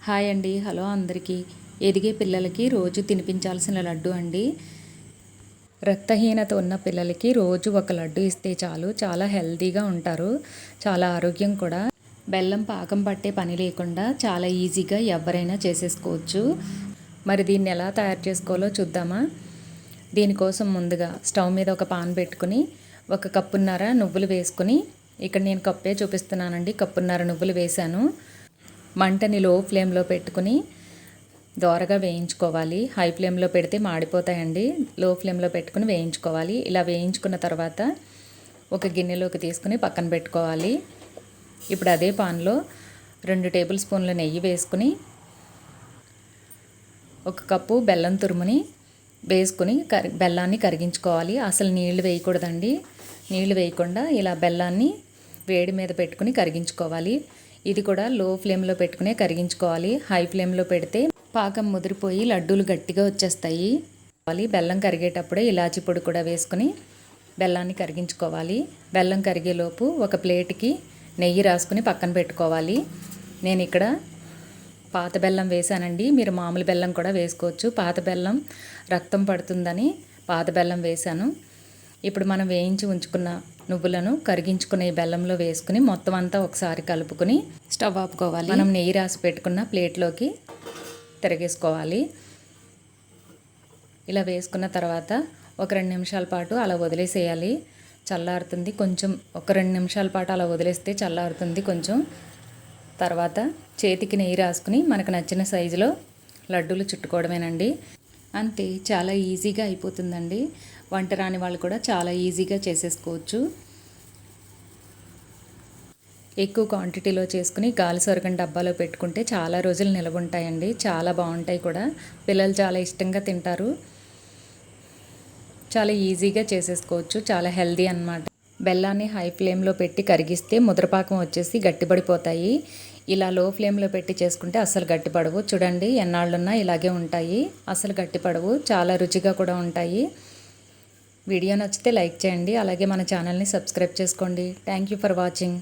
Hi అండి. Hello అందరికీ. ఎదిగే పిల్లలకి రోజు తినిపించాల్సిన లడ్డు అండి. రక్తహీనత ఉన్న పిల్లలకి రోజు ఒక లడ్డు ఇస్తే చాలు. చాలా హెల్తీగా ఉంటారు. చాలా ఆరోగ్యం కూడా. బెల్లం పాకం పట్టే పని లేకుండా చాలా ఈజీగా ఎవరైనా చేసేసుకోవచ్చు. మరి దీన్ని ఎలా తయారు చేసుకోవాలో చూద్దామా? దీనికోసం ముందుగా స్టవ్ మీద ఒక పాన్ పెట్టుకుని ఒక కప్పున్నర నువ్వులు వేసుకుని ఇక్కడ నేను కప్పే చూపిస్తున్నానండి. కప్పున్నర నువ్వులు వేశాను. మంటని లో ఫ్లేమ్లో పెట్టుకుని దోరగా వేయించుకోవాలి. హై ఫ్లేమ్లో పెడితే మాడిపోతాయండి. లో ఫ్లేమ్లో పెట్టుకుని వేయించుకోవాలి. ఇలా వేయించుకున్న తర్వాత ఒక గిన్నెలోకి తీసుకుని పక్కన పెట్టుకోవాలి. ఇప్పుడు అదే పాన్లో రెండు టేబుల్ స్పూన్ల నెయ్యి వేసుకుని ఒక కప్పు బెల్లం తురుముని వేసుకుని కరి బెల్లాన్ని కరిగించుకోవాలి. అసలు నీళ్ళు వేయకూడదండి. నీళ్ళు వేయకుండా ఇలా బెల్లాన్ని వేడి మీద పెట్టుకుని కరిగించుకోవాలి. ఇది కూడా లో ఫ్లేమ్లో పెట్టుకునే కరిగించుకోవాలి. హై ఫ్లేమ్లో పెడితే పాకం ముదిరిపోయి లడ్డూలు గట్టిగా వచ్చేస్తాయి. బెల్లం కరిగేటప్పుడే ఇలాచి పొడి కూడా వేసుకుని బెల్లాన్ని కరిగించుకోవాలి. బెల్లం కరిగేలోపు ఒక ప్లేట్కి నెయ్యి రాసుకుని పక్కన పెట్టుకోవాలి. నేను ఇక్కడ పాత బెల్లం వేసానండి మీరు మామూలు బెల్లం కూడా వేసుకోవచ్చు. పాత బెల్లం రక్తం పడుతుందని పాత బెల్లం వేశాను. ఇప్పుడు మనం వేయించి ఉంచుకున్న నువ్వులను కరిగించుకునే బెల్లంలో వేసుకుని మొత్తం అంతా ఒకసారి కలుపుకొని స్టవ్ ఆపుకోవాలి. మనం నెయ్యి రాసి పెట్టుకున్న ప్లేట్లోకి తిరగేసుకోవాలి. ఇలా వేసుకున్న తర్వాత ఒక రెండు నిమిషాల పాటు అలా వదిలేసేయాలి. చల్లారుతుంది కొంచెం ఒక రెండు నిమిషాల పాటు అలా వదిలేస్తే చల్లారుతుంది కొంచెం. తర్వాత చేతికి నెయ్యి రాసుకుని మనకు నచ్చిన సైజులో లడ్డూలు చుట్టుకోవడమేనండి. అంతే చాలా ఈజీగా అయిపోతుందండి. వంట రాని వాళ్ళు కూడా చాలా ఈజీగా చేసేసుకోవచ్చు. ఎక్కువ క్వాంటిటీలో చేసుకుని గాలి సొరగం డబ్బాలో పెట్టుకుంటే చాలా రోజులు నిలవ ఉంటాయండి చాలా బాగుంటాయి కూడా. పిల్లలు చాలా ఇష్టంగా తింటారు. చాలా ఈజీగా చేసేసుకోవచ్చు. చాలా హెల్దీ అనమాట బెల్లాన్ని హై ఫ్లేమ్లో పెట్టి కరిగిస్తే ముద్రపాకం వచ్చేసి గట్టిపడిపోతాయి. ఇలా లో ఫ్లేమ్లో పెట్టి చేసుకుంటే అస్సలు గట్టిపడవు చూడండి ఎన్నాళ్ళున్నా ఇలాగే ఉంటాయి. అసలు గట్టిపడవు చాలా రుచిగా కూడా ఉంటాయి. వీడియో నచ్చితే లైక్ చేయండి. అలాగే మన ఛానల్ని సబ్స్క్రైబ్ చేసుకోండి. Thank you for watching